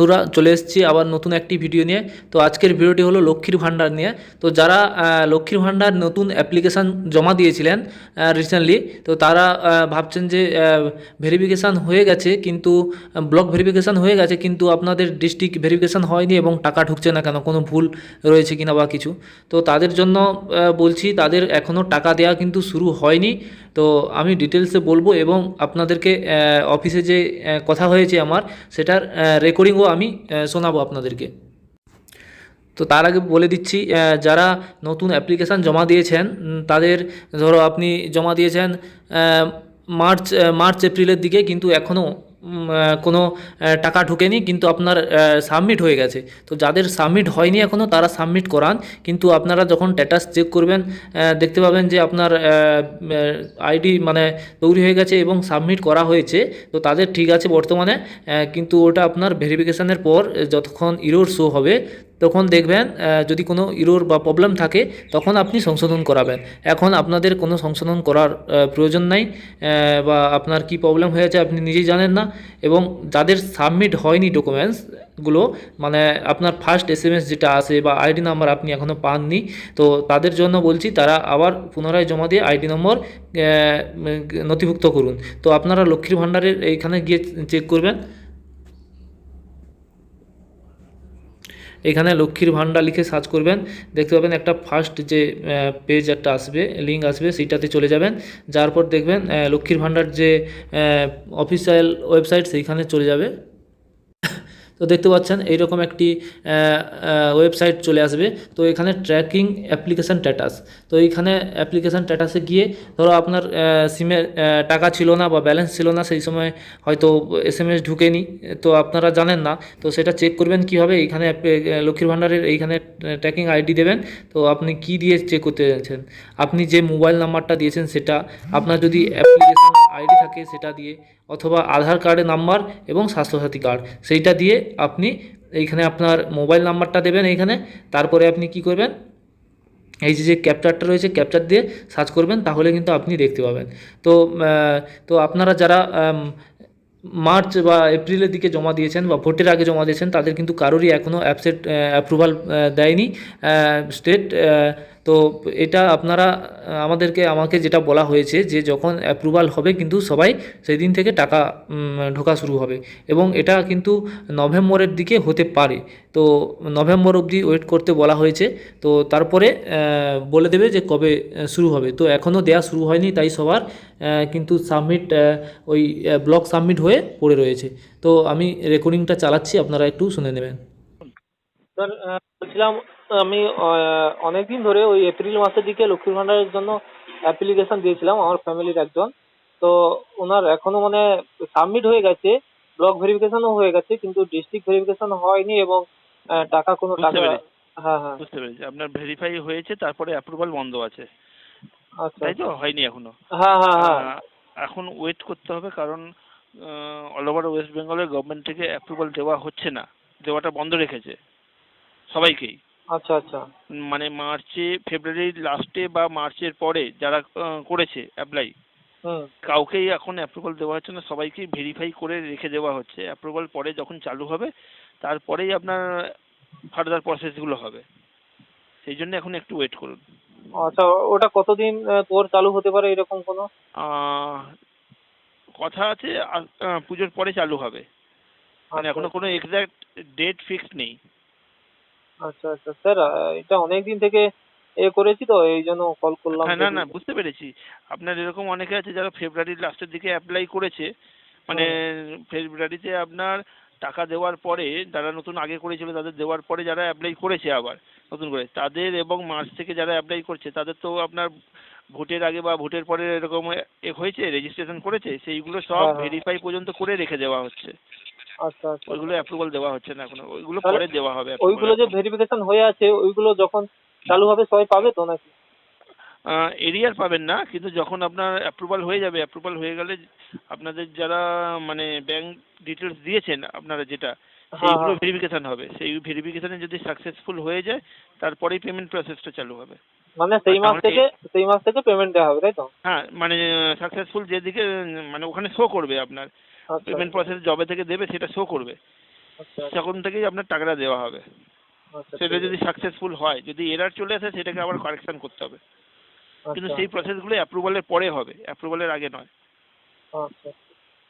বন্ধুরা চলে এসেছি আবার নতুন একটি ভিডিও নিয়ে। তো আজকের ভিডিওটি হলো লক্ষ্মীর ভাণ্ডার নিয়ে। তো যারা লক্ষ্মীর ভাণ্ডার নতুন অ্যাপ্লিকেশান জমা দিয়েছিলেন রিসেন্টলি তো তারা ভাবছেন যে ভেরিফিকেশান হয়ে গেছে কিন্তু ব্লক ভেরিফিকেশান হয়ে গেছে কিন্তু আপনাদের ডিস্ট্রিক্ট ভেরিফিকেশান হয়নি এবং টাকা ঢুকছে না কেন? কোনো ভুল রয়েছে কিনা বা কিছু? তো তাদের জন্য বলছি, তাদের এখনও টাকা দেওয়া কিন্তু শুরু হয়নি। তো আমি ডিটেলসে বলব এবং আপনাদেরকে অফিসে যে কথা হয়েছে আমার, সেটার রেকর্ডিংও আমি শোনাবো আপনাদেরকে। তো তার আগে বলে দিচ্ছি যারা নতুন অ্যাপ্লিকেশান জমা দিয়েছেন তাদের, ধরো আপনি জমা দিয়েছেন মার্চ মার্চ, এপ্রিলের দিকে, কিন্তু এখনও কোনো টাকা ঢোকেনি, কিন্তু আপনার সাবমিট হয়ে গেছে। তো যাদের সাবমিট হয়নি এখনও তারা সাবমিট করান। কিন্তু আপনারা যখন স্ট্যাটাস চেক করবেন দেখতে পাবেন যে আপনার আইডি মানে তৈরি হয়ে গেছে এবং সাবমিট করা হয়েছে। তো তাদের ঠিক আছে বর্তমানে কিন্তু ওটা আপনার ভেরিফিকেশানের পর যতক্ষণ ইরোর শো হবে, তখন দেখবেন যদি কোনো ইরোর বা প্রবলেম থাকে, তখন আপনি সংশোধন করাবেন। এখন আপনাদের কোনো সংশোধন করার প্রয়োজন নাই বা আপনার কি প্রবলেম হয়েছে আপনি নিজেই জানেন না। এবং যাদের সাবমিট হয়নি ডকুমেন্টসগুলো মানে আপনার ফার্স্ট এস যেটা আসে বা আইডি নাম্বার আপনি এখনও পাননি, তো তাদের জন্য বলছি তারা আবার পুনরায় জমা দিয়ে আইডি নম্বর নথিভুক্ত করুন। তো আপনারা লক্ষ্মীর ভাণ্ডারের এইখানে গিয়ে চেক করবেন। এখানে লক্ষ্মীর ভাণ্ডার লিখে সার্চ করবেন, দেখতে পাবেন একটা ফার্স্ট যে পেজ একটা আসবে লিঙ্ক আসবে, সেইটাতে চলে যাবেন। যার পর দেখবেন লক্ষ্মীর ভান্ডার যে অফিসিয়াল ওয়েবসাইট সেইখানে চলে যাবে। তো দেখতে পাচ্ছেন এইরকম একটি ওয়েবসাইট চলে আসবে। তো এখানে ট্র্যাকিং অ্যাপ্লিকেশান স্ট্যাটাস তো এইখানে অ্যাপ্লিকেশান স্ট্যাটাসে গিয়ে ধরো আপনার সিমে টাকা ছিল না বা ব্যালেন্স ছিল না, সেই সময় হয়তো এস এম এস ঢুকেনি, তো আপনারা জানেন না। তো সেটা চেক করবেন কীভাবে, এইখানে লক্ষ্মীর ভাণ্ডারের এইখানে ট্র্যাকিং আইডি দেবেন। তো আপনি কি দিয়ে চেক করতে চাইছেন? আপনি যে মোবাইল নাম্বারটা দিয়েছেন সেটা, আপনার যদি অ্যাপ্লিকেশন আইডি থাকে সেটা দিয়ে, অথবা আধার কার্ডের নাম্বার এবং স্বাস্থ্যসাথী কার্ড, সেইটা দিয়ে আপনি এইখানে আপনার মোবাইল নাম্বারটা দেবেন এইখানে, তারপরে আপনি কি করবেন, এই যে যে ক্যাপচারটা রয়েছে, ক্যাপচার দিয়ে সার্চ করবেন, তাহলে কিন্তু আপনি দেখতে পাবেন। তো তো আপনারা যারা মার্চ বা এপ্রিলের দিকে জমা দিয়েছেন বা ভোটের আগে জমা দিয়েছেন, তাদের কিন্তু কারোরই এখনও অ্যাপসেট অ্যাপ্রুভাল দেয়নি। স্টেট তো এটা আপনারা, আমাদেরকে, আমাকে যেটা বলা হয়েছে যে যখন অ্যাপ্রুভাল হবে কিন্তু সবাই সেই দিন থেকে টাকা ঢোকা শুরু হবে। এবং এটা কিন্তু নভেম্বরের দিকে হতে পারে। তো নভেম্বর অবধি ওয়েট করতে বলা হয়েছে। তো তারপরে বলে দেবে যে কবে শুরু হবে। তো এখনও দেয়া শুরু হয়নি, তাই সবার কিন্তু সাবমিট ওই ব্লক সাবমিট হয়ে পড়ে রয়েছে। তো আমি রেকর্ডিংটা চালাচ্ছি, আপনারা একটু শুনে নেবেন। স্যার বলছিলাম আমি অনেক দিন ধরে ওই এপ্রিল মাসের দিকে লক্ষ্মীর ভাণ্ডারের জন্য অ্যাপ্লিকেশন দিয়েছিলাম আমার ফ্যামিলির একজন। তো ওনার এখনও মানে সাবমিট হয়ে গেছে ব্লক ভেরিফিকেশনও হয়ে গেছে কিন্তু ডিস্ট্রিক্ট ভেরিফিকেশন হয়নি এবং টাকা কোনো টাকা। হ্যাঁ হ্যাঁ। বুঝতে পেরেছি। আপনার ভেরিফাই হয়েছে তারপরে অ্যাপ্রুভাল বন্ধ আছে। আচ্ছা। তাই তো? হয়নি এখনও। হ্যাঁ হ্যাঁ হ্যাঁ। এখন ওয়েট করতে হবে কারণ অল ওভার ওয়েস্ট বেঙ্গলের গভর্নমেন্ট থেকে অ্যাপ্রুভাল দেওয়া হচ্ছে না। দেওয়াটা বন্ধ রেখেছে। সবাইকেই। আচ্ছা আচ্ছা। মানে মার্চে ফেব্রুয়ারির লাস্টে বা মার্চের পরে যারা করেছে অ্যাপ্লাই কাউকেই এখন অ্যাপ্রুভাল দেওয়া হচ্ছে না সবাইকেই ভেরিফাই করে রেখে দেওয়া হচ্ছে। অ্যাপ্রুভাল পরে যখন চালু হবে তারপরেই আপনার ফার্দার প্রসেসগুলো হবে। সেই জন্য এখন একটু ওয়েট করুন। আচ্ছা ওটা কতদিন পর চালু হতে পারে এরকম কোনো? কথা আছে পুজোর পরে চালু হবে। মানে আচ্ছা, এখনও কোনো এক্সাক্ট ডেট ফিক্সড নেই। আচ্ছা আচ্ছা। স্যার এটা অনেক দিন থেকে এ করেছি তো এই জন্য কল করলাম। হ্যাঁ না না বুঝতে পেরেছি। আপনার এরকম অনেকে আছে যারা ফেব্রুয়ারির লাস্টের দিকে অ্যাপ্লাই করেছে। মানে ফেব্রুয়ারিতে আপনার টাকা দেওয়ার পরে যারা নতুন আগে করেছিল তাদের দেওয়ার পরে যারা অ্যাপ্লাই করেছে আবার নতুন করে তাদের এবং মার্চ থেকে যারা অ্যাপ্লাই করছে তাদের তো আপনার ভোটের আগে বা ভোটের পরে এরকম এ হয়েছে রেজিস্ট্রেশন করেছে সেইগুলো সব হ্যাঁ, হ্যাঁ। ভেরিফাই পর্যন্ত করে রেখে দেওয়া হচ্ছে। আচ্ছা আচ্ছা। ওইগুলো অ্যাপ্রুভাল দেওয়া হচ্ছে না এখনও। ওইগুলো পরে দেওয়া হবে ওইগুলো যে ভেরিফিকেশন হয়ে আছে ওইগুলো যখন চালু হবে সবাই পাবে তো নাকি? এরিয়ার পাবেন না কিন্তু যখন আপনার অ্যাপ্রুভাল হয়ে যাবে অ্যাপ্রুভাল হয়ে গেলে আপনাদের যারা মানে ব্যাংক ডিটেলস দিয়েছেন আপনারা যেটা সেইগুলো হ্যাঁ। ভেরিফিকেশন হবে। সেই ভেরিফিকেশনে যদি সাকসেসফুল হয়ে যায় তারপরেই পেমেন্ট প্রসেসটা চালু হবে। মানে সেই মাস থেকে সেই মাস থেকে পেমেন্ট দেওয়া হবে তাই তো? হ্যাঁ মানে সাকসেসফুল যেদিকে মানে ওখানে শো করবে আপনার। পেমেন্ট প্রসেস জবে থেকে দেবে সেটা শো করবে। আচ্ছা তখন থেকেই আপনার টাকাটা দেওয়া হবে। আচ্ছা সেটা যদি সাকসেসফুল হয় যদি এরার চলে আসে সেটাকে আবার কারেকশন করতে হবে। কিন্তু আচ্ছা, সেই প্রসেসগুলো অ্যাপ্রুভালের পরে হবে। অ্যাপ্রুভালের আগে নয়। আচ্ছা।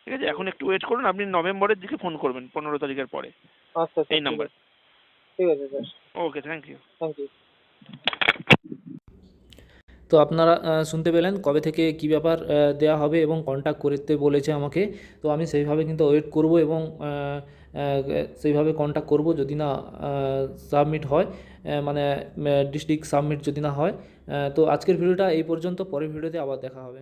ঠিক আছে? এখন একটু ওয়েট করুন আপনি নভেম্বরের দিকে ফোন করবেন পনেরো তারিখের পরে। আচ্ছা আচ্ছা, এই নাম্বার। ঠিক আছে sir okay thank you thank you তো আপনারা শুনতে পেলেন কবে থেকে কি ব্যাপার দেয়া হবে এবং কন্ট্যাক্ট করতে বলেছে আমাকে। তো আমি সেইভাবে কিন্তু ওয়েট করব এবং সেইভাবে কন্ট্যাক্ট করব যদি না সাবমিট হয়। মানে ডিস্ট্রিক্ট সাবমিট যদি না হয়। তো আজকের ভিডিওটা এই পর্যন্ত। পরের ভিডিওতে আবার দেখা হবে।